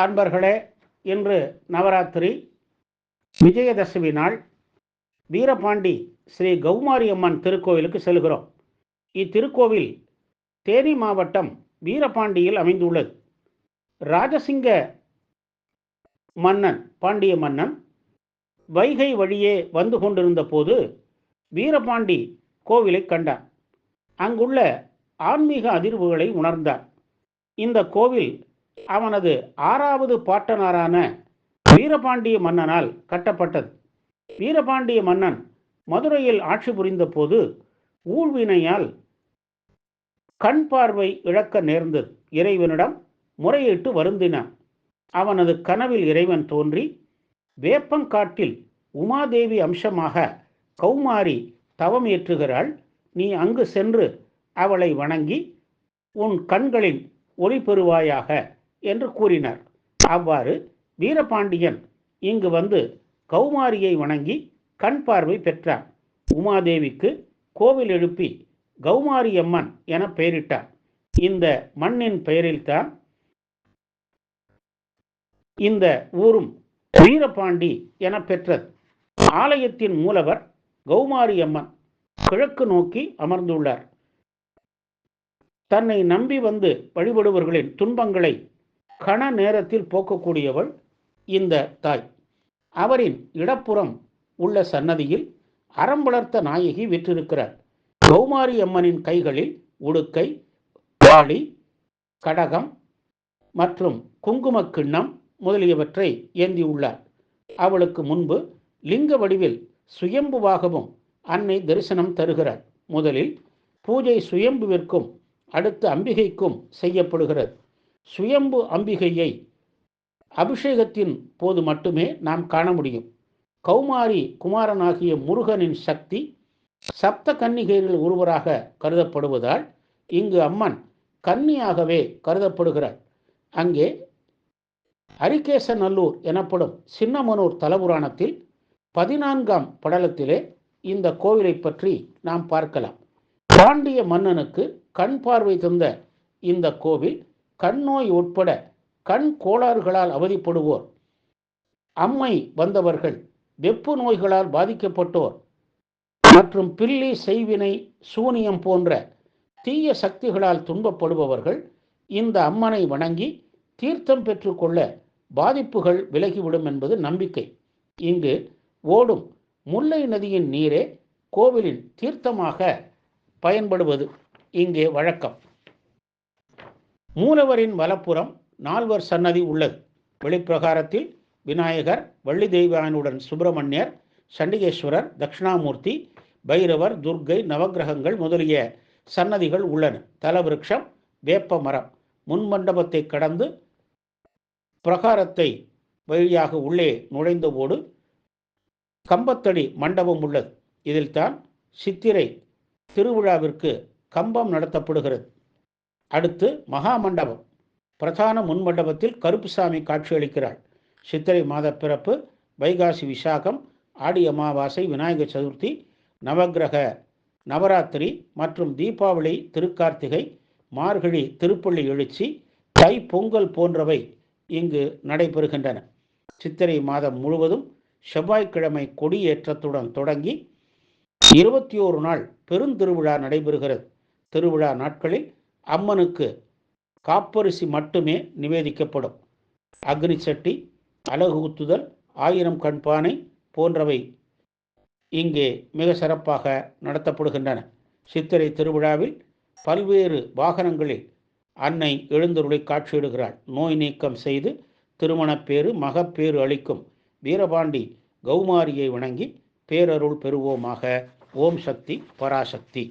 அன்பர்களே இன்று நவராத்திரி. விஜயதசமி நாள். வீரபாண்டி ஸ்ரீ கௌமாரி அம்மன் திருக்கோவிலுக்கு செல்கிறோம். இத்திருக்கோவில் தேனி மாவட்டம் வீரபாண்டியில் அமைந்துள்ளது. ராஜசிங்க மன்னன் பாண்டிய மன்னன் வைகை வழியே வந்து கொண்டிருந்த போது வீரபாண்டி கோவிலை கண்டார். அங்குள்ள ஆன்மீக அதிர்வுகளை உணர்ந்தார். இந்த கோவில் அவனது ஆறாவது பாட்டனாரான வீரபாண்டிய மன்னனால் கட்டப்பட்டது. வீரபாண்டிய மன்னன் மதுரையில் ஆட்சி புரிந்த போது ஊழ்வினையால் கண் பார்வை இழக்க நேர்ந்தது. இறைவனிடம் முறையிட்டு வருந்தினான். அவனது கனவில் இறைவன் தோன்றி வேப்பங்காட்டில் உமாதேவி அம்சமாக கௌமாரி தவம் ஏற்றுகிறாள். நீ அங்கு சென்று அவளை வணங்கி உன் கண்களின் ஒளி பெறுவாயாக. என்று கூறினார். அவ்வாறு வீரபாண்டியன் இங்கு வந்து கௌமாரியை வணங்கி கண் பார்வை பெற்றார் உமாதேவிக்கு கோவில் எழுப்பி கௌமாரியம்மன் என பெயரிட்டார் இந்த மண்ணின் பெயரில்தான் இந்த ஊரும் வீரபாண்டி என பெற்றது. ஆலயத்தின் மூலவர் கௌமாரி அம்மன் கிழக்கு நோக்கி அமர்ந்துள்ளார். தன்னை நம்பி வந்து வழிபடுபவர்களின் துன்பங்களை கண நேரத்தில் போக்கக்கூடியவள் இந்த தாய். அவரின் இடப்புறம் உள்ள சன்னதியில் அறம் வளர்த்த நாயகி விற்றிருக்கிறார். கௌமாரி அம்மனின் கைகளில் உடுக்கை வாளி கடகம் மற்றும் குங்கும கிண்ணம் முதலியவற்றை ஏந்தியுள்ளார் அவளுக்கு முன்பு லிங்க வடிவில் சுயம்புவாகவும் அன்னை தரிசனம் தருகிறார். முதலில் பூஜை சுயம்புவிற்கும் அடுத்து அம்பிகைக்கும் செய்யப்படுகிறது. சுயம்பு அம்பிகையை அபிஷேகத்தின் போது மட்டுமே நாம் காண முடியும். கௌமாரி குமாரனாகிய முருகனின் சக்தி சப்த கன்னிகைகளில் ஒருவராக கருதப்படுவதால் இங்கு அம்மன் கன்னியாகவே கருதப்படுகிறார். அங்கே அரிகேசநல்லூர் எனப்படும் சின்னமனூர் தலபுராணத்தில் பதினான்காம் படலத்திலே இந்த கோவிலை பற்றி நாம் பார்க்கலாம். பாண்டிய மன்னனுக்கு கண் பார்வை தந்த இந்த கோவில் கண் நோய் உட்பட கண் கோளாறுகளால் அவதிப்படுவோர். அம்மை வந்தவர்கள் வெப்பு நோய்களால் பாதிக்கப்பட்டோர். மற்றும் பில்லி செய்வினை சூனியம் போன்ற தீய சக்திகளால் துன்பப்படுபவர்கள் இந்த அம்மனை வணங்கி தீர்த்தம் பெற்றுக்கொள்ள பாதிப்புகள் விலகிவிடும் என்பது நம்பிக்கை. இங்கு ஓடும் முல்லை நதியின் நீரே கோவிலின் தீர்த்தமாக பயன்படுவது இங்கே வழக்கம். மூலவரின் வலப்புறம் நால்வர் சன்னதி உள்ளது. வெளிப்பிரகாரத்தில் விநாயகர் வள்ளி தெய்வானுடன் சுப்பிரமணியர் சண்டிகேஸ்வரர் தட்சிணாமூர்த்தி பைரவர் துர்க்கை நவகிரகங்கள் முதலிய சன்னதிகள் உள்ளன. தலவிருட்சம் வேப்ப மரம் முன்மண்டபத்தை கடந்து பிரகாரத்தை வழியாக உள்ளே நுழைந்தபோடு கம்பத்தடி மண்டபம் உள்ளது. இதில்தான் சித்திரை திருவிழாவிற்கு கம்பம் நடத்தப்படுகிறது. அடுத்து மகா மண்டபம் பிரதான முன்மண்டபத்தில் கருப்புசாமி காட்சியளிக்கிறாள். சித்திரை மாத பிறப்பு வைகாசி விசாகம் ஆடி அமாவாசை விநாயகர் சதுர்த்தி நவகிரக நவராத்திரி மற்றும் தீபாவளி திருக்கார்த்திகை மார்கழி திருப்பள்ளி எழுச்சி தை பொங்கல் போன்றவை இங்கு நடைபெறுகின்றன. சித்திரை மாதம் முழுவதும் செவ்வாய்க்கிழமை கொடியேற்றத்துடன் தொடங்கி இருபத்தி ஓரு நாள் பெருந்திருவிழா நடைபெறுகிறது. திருவிழா நாட்களில் அம்மனுக்கு காப்பரிசி மட்டுமே நிவேதிக்கப்படும். அக்னி சட்டி அலகு ஊத்துதல் ஆயிரம் கண்பானை போன்றவை இங்கே மிக சிறப்பாக நடத்தப்படுகின்றன. சித்திரை திருவிழாவில் பல்வேறு வாகனங்களில் அன்னை எழுந்தருளை காட்சியிடுகிறாள். நோய் நீக்கம் செய்து திருமணப்பேறு மகப்பேறு அளிக்கும் வீரபாண்டி கௌமாரியை வணங்கி பேரருள் பெறுவோமாக. ஓம் சக்தி பராசக்தி.